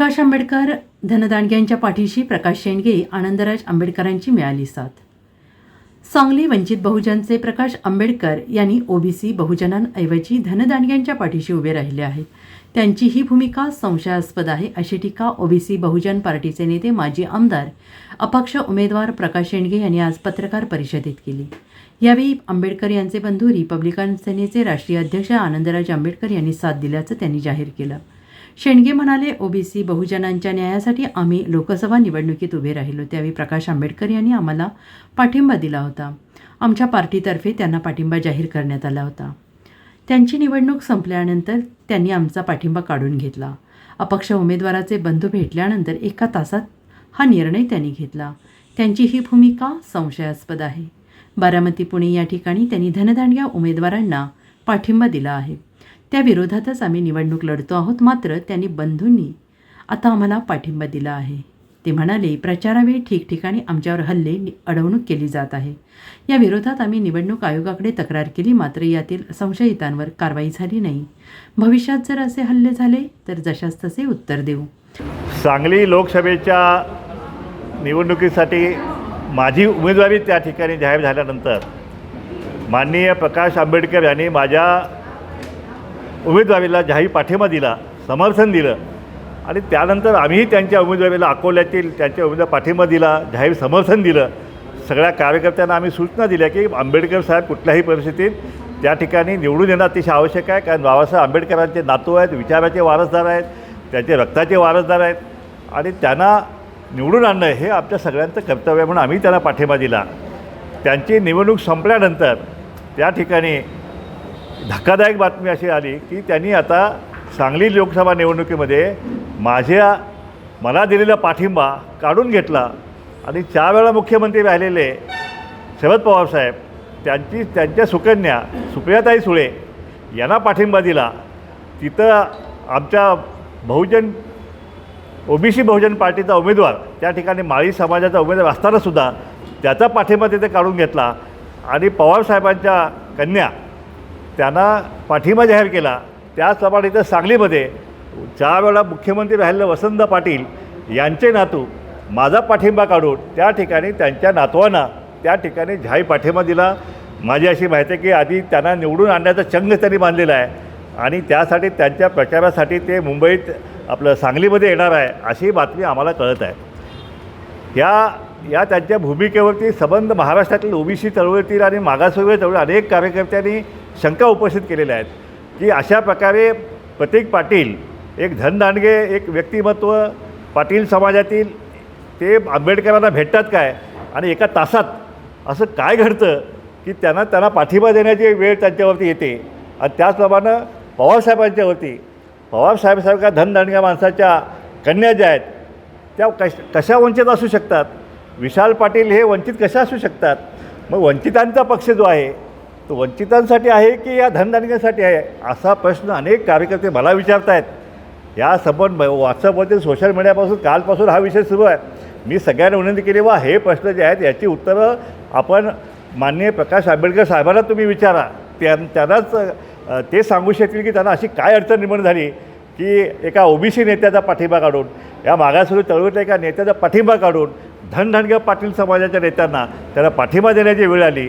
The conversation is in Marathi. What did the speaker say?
प्रकाश आंबेडकर धनदांडग्यांच्या पाठीशी प्रकाश शेंडगे आनंदराज आंबेडकरांची मिळाली साथ. सांगली वंचित बहुजनचे प्रकाश आंबेडकर यांनी ओबीसी बहुजनांऐवजी धनदांडग्यांच्या पाठीशी उभे राहिले आहेत. त्यांची ही भूमिका संशयास्पद आहे अशी टीका ओबीसी बहुजन पार्टीचे नेते माजी आमदार अपक्ष उमेदवार प्रकाश शेंडगे यांनी आज पत्रकार परिषदेत केली. यावेळी आंबेडकर यांचे बंधू रिपब्लिकन सेनेचे राष्ट्रीय अध्यक्ष आनंदराज आंबेडकर यांनी साथ दिल्याचं त्यांनी जाहीर केलं. शेंडगे म्हणाले ओबीसी बहुजनांच्या न्यायासाठी आम्ही लोकसभा निवडणुकीत उभे राहिलो. त्यावेळी प्रकाश आंबेडकर यांनी आम्हाला पाठिंबा दिला होता. आमच्या पार्टीतर्फे त्यांना पाठिंबा जाहीर करण्यात आला होता. त्यांची निवडणूक संपल्यानंतर त्यांनी आमचा पाठिंबा काढून घेतला. अपक्ष उमेदवाराचे बंधू भेटल्यानंतर एका तासात हा निर्णय त्यांनी घेतला. त्यांची ही भूमिका संशयास्पद आहे. बारामती पुणे या ठिकाणी त्यांनी धनदांडग्या उमेदवारांना पाठिंबा दिला आहे. त्या विरोधातच आम्ही निवडणूक लढतो आहोत. मात्र त्यांनी बंधूंनी आता आम्हाला पाठिंबा दिला आहे. ते म्हणाले प्रचारावेळी ठिकठिकाणी आमच्यावर हल्ले नि- अडवणूक केली जात आहे. या विरोधात आम्ही निवडणूक आयोगाकडे तक्रार केली. मात्र यातील संशयितांवर कारवाई झाली नाही. भविष्यात जर असे हल्ले झाले तर जशास तसे उत्तर देऊ. सांगली लोकसभेच्या निवडणुकीसाठी माझी उमेदवारी त्या ठिकाणी जाहीर झाल्यानंतर माननीय प्रकाश आंबेडकर यांनी माझ्या उमेदवारीला जाहीर पाठिंबा दिला समर्थन दिलं. आणि त्यानंतर आम्हीही त्यांच्या उमेदवारीला अकोल्यातील त्यांच्या उमेदवार पाठिंबा दिला जाहीर समर्थन दिलं. सगळ्या कार्यकर्त्यांना आम्ही सूचना दिल्या की आंबेडकर साहेब कुठल्याही परिस्थितीत त्या ठिकाणी निवडून येणं अतिशय आवश्यक आहे. कारण बाबासाहेब आंबेडकरांचे नातू आहेत विचाराचे वारसदार आहेत त्यांचे रक्ताचे वारसदार आहेत. आणि त्यांना निवडून आणणं हे आमच्या सगळ्यांचं कर्तव्य आहे म्हणून आम्ही त्यांना पाठिंबा दिला. त्यांची निवडणूक संपल्यानंतर त्या ठिकाणी धक्कादायक बातमी अशी आली की त्यांनी आता सांगली लोकसभा निवडणुकीमध्ये माझ्या मला दिलेला पाठिंबा काढून घेतला. आणि चार वेळा मुख्यमंत्री राहिलेले शरद पवारसाहेब त्यांची त्यांच्या सुकन्या सुप्रियाताई सुळे यांना पाठिंबा दिला. तिथं आमच्या बहुजन ओबीसी बहुजन पार्टीचा उमेदवार त्या ठिकाणी माळी समाजाचा उमेदवार असतानासुद्धा त्याचा पाठिंबा तिथे काढून घेतला. आणि पवारसाहेबांच्या कन्या त्यांना पाठिंबा जाहीर केला. त्याचप्रमाणे इथं सांगलीमध्ये चार वेळा मुख्यमंत्री राहिलेले वसंत पाटील यांचे नातू माझा पाठिंबा काढून त्या ठिकाणी त्यांच्या नातवांना त्या ठिकाणी जाहीर पाठिंबा दिला. माझी अशी माहिती आहे की आधी त्यांना निवडून आणण्याचा चंग त्यांनी बांधलेला आहे. आणि त्यासाठी त्यांच्या प्रचारासाठी ते मुंबईत आपलं सांगलीमध्ये येणार आहे अशी बातमी आम्हाला कळत आहे. या या त्यांच्या भूमिकेवरती संबंध महाराष्ट्रातील ओबीसी चळवळीतील आणि मागासवर्गीय चळवळी अनेक कार्यकर्त्यांनी शंका उपस्थित केलेल्या आहेत की अशा प्रकारे प्रतीक पाटील एक धनदांडगे एक व्यक्तिमत्व पाटील समाजातील ते आंबेडकरांना भेटतात काय? आणि एका तासात असं काय घडतं की त्यांना त्यांना पाठिंबा देण्याची वेळ त्यांच्यावरती येते? आणि त्याचप्रमाणे पवारसाहेबांच्यावरती पवारसाहेबसारख्या धनदांडग्या माणसाच्या कन्या ज्या आहेत त्या कश कशा वंचित असू शकतात? विशाल पाटील हे वंचित कशा असू शकतात? मग वंचितांचा पक्ष जो आहे तो वंचितांसाठी आहे की या धनधान्यांसाठी आहे? असा प्रश्न अनेक कार्यकर्ते मला विचारत आहेत या संबंध व्हॉट्सअपवरती सोशल मीडियापासून कालपासून हा विषय सुरू आहे. मी सगळ्यांना विनंती केली वा हे प्रश्न जे आहेत याची उत्तरं आपण माननीय प्रकाश आंबेडकर साहेबांना तुम्ही विचारा. त्या त्यांनाच ते सांगू शकतील की त्यांना अशी काय अडचण निर्माण झाली की एका ओबीसी नेत्याचा पाठिंबा काढून या मागासवर्गीय चळवळीतल्या एका नेत्याचा पाठिंबा काढून धनधनग्या पाटील समाजाच्या नेत्यांना त्याला पाठिंबा देण्याची वेळ आली.